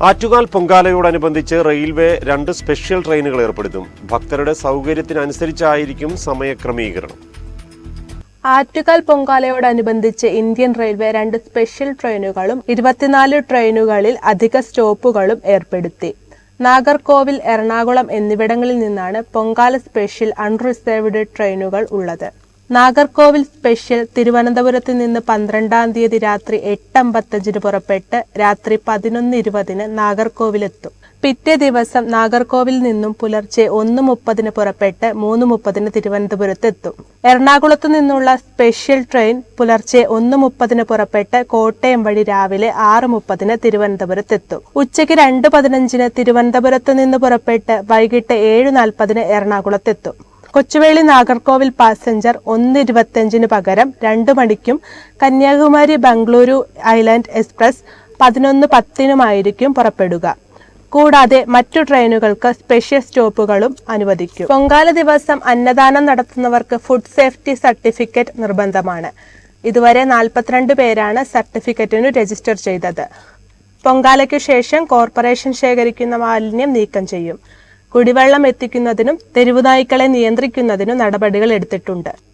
ആറ്റുകാൽ പൊങ്കാലയോടനുബന്ധിച്ച് റെയിൽവേ രണ്ട് സ്പെഷ്യൽ ട്രെയിനുകൾ ഏർപ്പെടുത്തും. ഭക്തരുടെ സൗകര്യത്തിനനുസരിച്ചായിരിക്കും സമയക്രമീകരണം. ആറ്റുകാൽ പൊങ്കാലയോടനുബന്ധിച്ച് ഇന്ത്യൻ റെയിൽവേ രണ്ട് സ്പെഷ്യൽ ട്രെയിനുകളും ഇരുപത്തിനാല് ട്രെയിനുകളിൽ അധിക സ്റ്റോപ്പുകളും ഏർപ്പെടുത്തി. നാഗർകോവിൽ എറണാകുളം എന്നിവിടങ്ങളിൽ നിന്നാണ് പൊങ്കാല സ്പെഷ്യൽ അൺറിസർവ്ഡ് ട്രെയിനുകൾ ഉള്ളത്. നാഗർകോവിൽ സ്പെഷ്യൽ തിരുവനന്തപുരത്ത് നിന്ന് പന്ത്രണ്ടാം തീയതി രാത്രി എട്ട് അമ്പത്തഞ്ചിന് പുറപ്പെട്ട് രാത്രി പതിനൊന്ന് ഇരുപതിന് നാഗർകോവിലെത്തും. പിറ്റേ ദിവസം നാഗർകോവിൽ നിന്നും പുലർച്ചെ ഒന്ന് മുപ്പതിന് പുറപ്പെട്ട് മൂന്ന് മുപ്പതിന് തിരുവനന്തപുരത്ത് എത്തും എറണാകുളത്ത് നിന്നുള്ള സ്പെഷ്യൽ ട്രെയിൻ പുലർച്ചെ ഒന്ന് മുപ്പതിന് പുറപ്പെട്ട് കോട്ടയം വഴി രാവിലെ ആറ് മുപ്പതിന് തിരുവനന്തപുരത്ത് എത്തും ഉച്ചയ്ക്ക് രണ്ട് പതിനഞ്ചിന് തിരുവനന്തപുരത്ത് നിന്ന് പുറപ്പെട്ട് വൈകിട്ട് ഏഴ് നാൽപ്പതിന് എറണാകുളത്തെത്തും. കൊച്ചുവേളി നാഗർകോവിൽ പാസഞ്ചർ ഒന്ന് ഇരുപത്തിയഞ്ചിന് പകരം രണ്ട് മണിക്കും കന്യാകുമാരി ബംഗളൂരു ഐലൻഡ് എക്സ്പ്രസ് പതിനൊന്ന് പത്തിനുമായിരിക്കും പുറപ്പെടുക. കൂടാതെ മറ്റു ട്രെയിനുകൾക്ക് സ്പെഷ്യൽ സ്റ്റോപ്പുകളും അനുവദിക്കും. പൊങ്കാല ദിവസം അന്നദാനം നടത്തുന്നവർക്ക് ഫുഡ് സേഫ്റ്റി സർട്ടിഫിക്കറ്റ് നിർബന്ധമാണ്. ഇതുവരെ നാൽപ്പത്തിരണ്ട് പേരാണ് സർട്ടിഫിക്കറ്റിനു രജിസ്റ്റർ ചെയ്തത്. പൊങ്കാലയ്ക്കു ശേഷം കോർപ്പറേഷൻ ശേഖരിക്കുന്ന മാലിന്യം നീക്കം ചെയ്യും. കുടിവെള്ളം എത്തിക്കുന്നതിനും തെരുവുനായ്ക്കളെ നിയന്ത്രിക്കുന്നതിനും നടപടികൾ എടുത്തിട്ടുണ്ട്